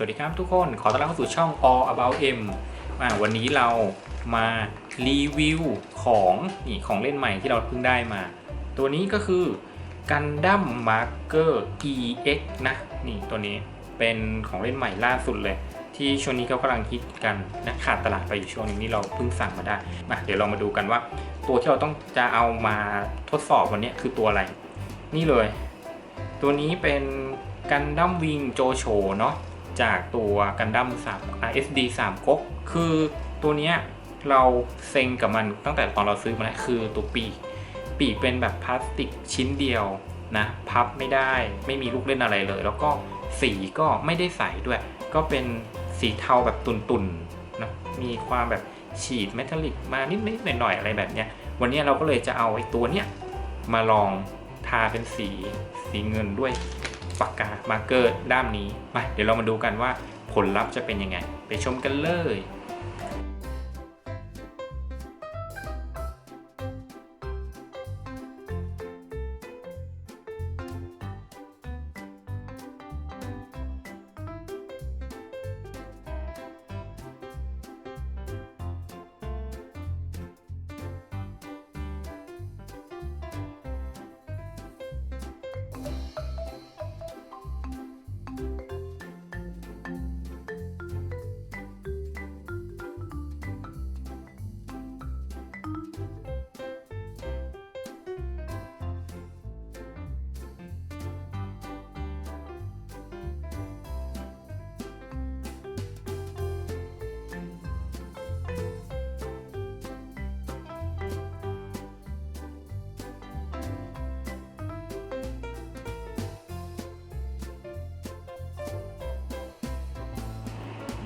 สวัสดีครับทุกคน ขอต้อนรับเข้าสู่ช่อง All About M อ่าวันนี้เรามารีวิวของนี่ของเล่นใหม่ที่เราเพิ่งได้มา ตัวนี้ก็คือ Gundam Marker EX นะ นี่ตัวนี้เป็นของเล่นใหม่ล่าสุดเลย ที่ช่วงนี้เขากำลังฮิตกันนะขาดตลาดไปอยู่ช่วงนึงนี่เราเพิ่งสั่งมาได้มาเดี๋ยวเรามาดูกันว่า ตัวที่เราต้องจะเอามาทดสอบวันนี้คือตัวอะไร นี่เลย ตัวนี้เป็นกันดั้มวิงโจโฉเนาะ จากตัวกันดั้ม3 RSD 3ก๊กคือตัวเนี้ยเราเซ็งกับมันตั้งแต่ตอนเราซื้อมาแล้วคือตัวปีกปีกเป็นแบบพลาสติกชิ้นเดียวนะ พับไม่ได้ไม่มีลูกเล่นอะไรเลย แล้วก็สีก็ไม่ได้ใสด้วย ก็เป็นสีเทาแบบตุ่นๆนะมีความแบบฉีดเมทัลลิกมานิดๆหน่อยๆอะไรแบบเนี้ยวันนี้เราก็เลยจะเอาไอ้ตัวเนี้ยมาลองทาเป็นสีสีเงินด้วย ปากกามาร์กเกอร์ด้ามนี้มาเดี๋ยวเรามาดูกันว่าผลลัพธ์จะเป็นยังไง ไปชมกันเลย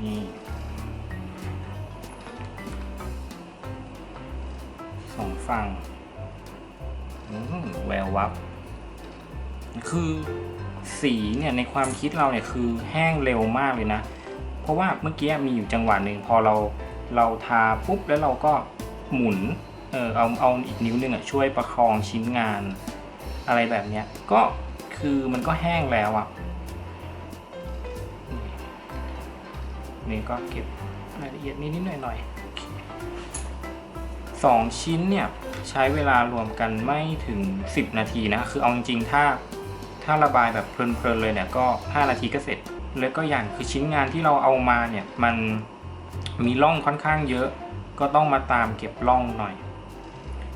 นี่สองฝั่งแวววับ คือสีเนี่ยในความคิดเราเนี่ยคือแห้งเร็วมากเลยนะ เพราะว่าเมื่อกี้มีอยู่จังหวะหนึ่งพอเราเราทาปุ๊บแล้วเราก็หมุน เออเอาเอาอีกนิ้วหนึ่งอะช่วยประคองชิ้นงาน อะไรแบบเนี้ยก็คือมันก็แห้งแล้วอะ นี่ก็เก็บรายละเอียดนิดๆหน่อยๆสองชิ้นเนี่ยใช้เวลารวมกันไม่ถึง 10 นาทีนะ คือเอาจริงๆ ถ้าถ้าระบายแบบเพลินๆเลยเนี่ยก็ 5 นาทีก็เสร็จ แล้วก็อย่างคือชิ้นงานที่เราเอามาเนี่ยมันมีร่องค่อนข้างเยอะ ก็ต้องมาตามเก็บร่องหน่อย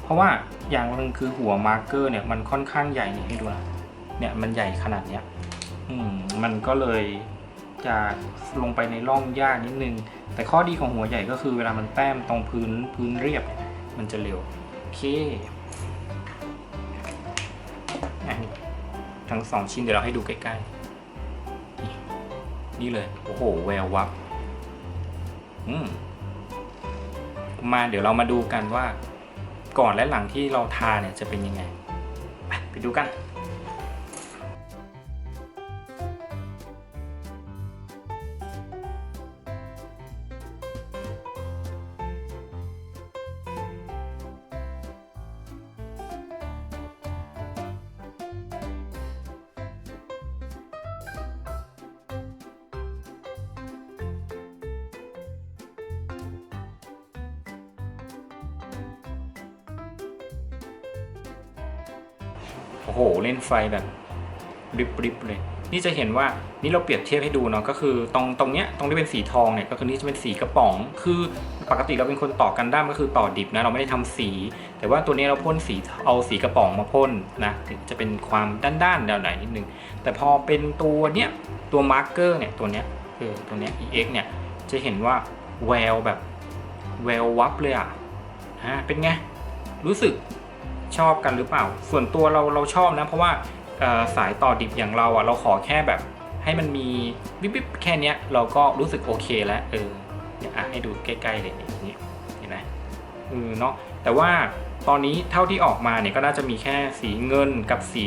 เพราะว่าอย่างหนึ่งคือหัวมาร์กเกอร์เนี่ยมันค่อนข้างใหญ่นี่ให้ดูนะเนี่ยมันใหญ่ขนาดเนี้ยอืมมันก็เลย จะลงไปในร่องยากนิดนึง แต่ข้อดีของหัวใหญ่ก็คือเวลามันแต้มตรงพื้นพื้นเรียบมันจะเร็ว โอเคทั้งสองชิ้นเดี๋ยวเราให้ดูใกล้ๆ นี่นี่เลย โอ้โห แวววับอืมมาเดี๋ยวเรามาดูกันว่า ก่อนและหลังที่เราทาเนี่ยจะเป็นยังไง ไปไปดูกัน โหเล่นไฟแบบริบๆเลย นี่จะเห็นว่านี่เราเปรียบเทียบให้ดูเนาะก็คือตรงตรงเนี้ยตรงที่เป็นสีทองเนี่ยก็คือนี่จะเป็นสีกระป๋อง คือปกติเราเป็นคนต่อกันด้ามก็คือต่อดิบนะเราไม่ได้ทำสี แต่ว่าตัวนี้เราพ่นสีเอาสีกระป๋องมาพ่นนะจะเป็นความด้านๆแนวไหนนิดนึงแต่พอเป็นตัวเนี้ยตัวมาร์กเกอร์เนี่ยตัวเนี้ยเออตัวเนี้ย EX เนี่ยจะเห็นว่าแววแบบแวววับเลยอะฮะเป็นไงรู้สึก ชอบกันหรือเปล่า ส่วนตัวเราเราชอบนะ เพราะว่าสายต่อดิบอย่างเราอะเราขอแค่แบบ ให้มันมีวิบวิบแค่เนี้ย เราก็รู้สึกโอเคแล้วเออเดี๋ยวอะให้ดูใกล้ๆเลยนี่เห็นไหมเออเนาะแต่ว่าตอนนี้เท่าที่ออกมาเนี่ยก็น่าจะมีแค่สีเงินกับสี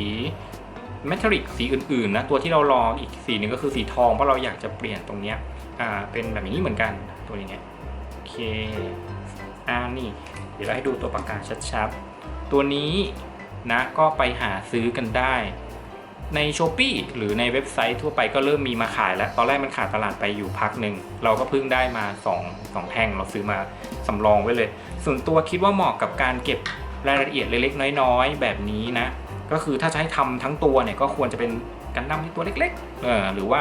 เมทัลลิกสีอื่นๆนะตัวที่เรารออีกสีหนึ่งก็คือสีทองเพราะเราอยากจะเปลี่ยนตรงเนี้ยอ่าเป็นแบบนี้เหมือนกันตัวนี้เนี่ยโอเคอ่านี่เดี๋ยวเราให้ดูตัวปากกาชัดๆ ตัวนี้นะก็ไปหาซื้อกันได้ใน s h อ p e e หรือในเว็บไซต์ทั่วไปก็เริ่มมีมาขายแล้ว ตอนแรกมันขาดตลาดไปอยู่พักหนึ่ง เราก็เพิ่งได้มา2 2แท่งเราซื้อมาสำรองไว้เลย ส่วนตัวคิดว่าเหมาะกับการเก็บรายละเอียดเล็กๆ น้อยๆ แบบนี้นะ ก็คือถ้าจะให้ทำทั้งตัวเนี่ยก็ควรจะเป็นกันดั้มที่ตัวเล็กๆเออหรือว่า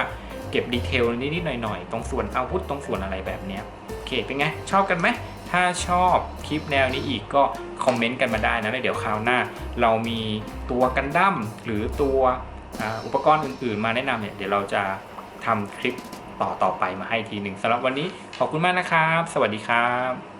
เก็บดีเทลนิดๆหน่อยๆ ตรงส่วนอาวุธตรงส่วนอะไรแบบเนี้ย เคเป็นไง ชอบกันไหม ถ้าชอบคลิปแนวนี้อีกก็คอมเมนต์กันมาได้นะแล้วเดี๋ยวคราวหน้า เรามีตัวกันดั้มหรือตัวอุปกรณ์อื่นๆ มาแนะนำเนี่ยเดี๋ยวเราจะทำคลิปต่อต่อไปมาให้ทีหนึ่งสำหรับวันนี้ขอบคุณมากนะครับ สวัสดีครับ